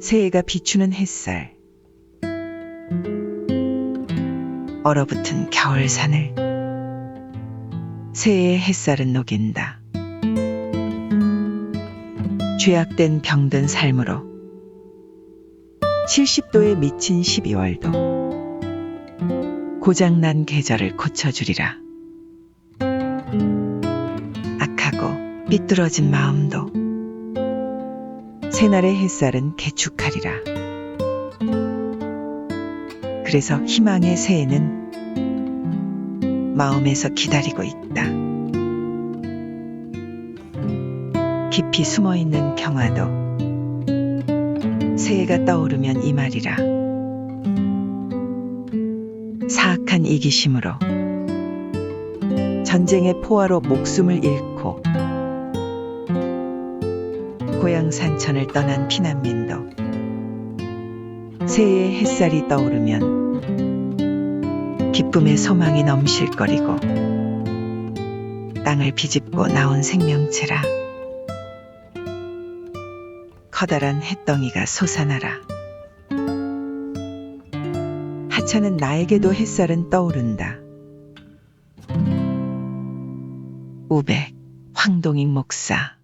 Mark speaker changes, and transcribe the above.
Speaker 1: 새해가 비추는 햇살. 얼어붙은 겨울산을 새해의 햇살은 녹인다. 죄악된 병든 삶으로 70도에 미친 12월도 고장난 계절을 고쳐주리라. 악하고 삐뚤어진 마음도 새날의 햇살은 개축하리라. 그래서 희망의 새해는 마음에서 기다리고 있다. 깊이 숨어 있는 평화도 새해가 떠오르면 이 말이라. 사악한 이기심으로 전쟁의 포화로 목숨을 잃고 고향 산천을 떠난 피난민도. 새해의 햇살이 떠오르면 기쁨의 소망이 넘실거리고 땅을 비집고 나온 생명체라. 커다란 햇덩이가 솟아나라. 하찮은 나에게도 햇살은 떠오른다. 우백 황동익 목사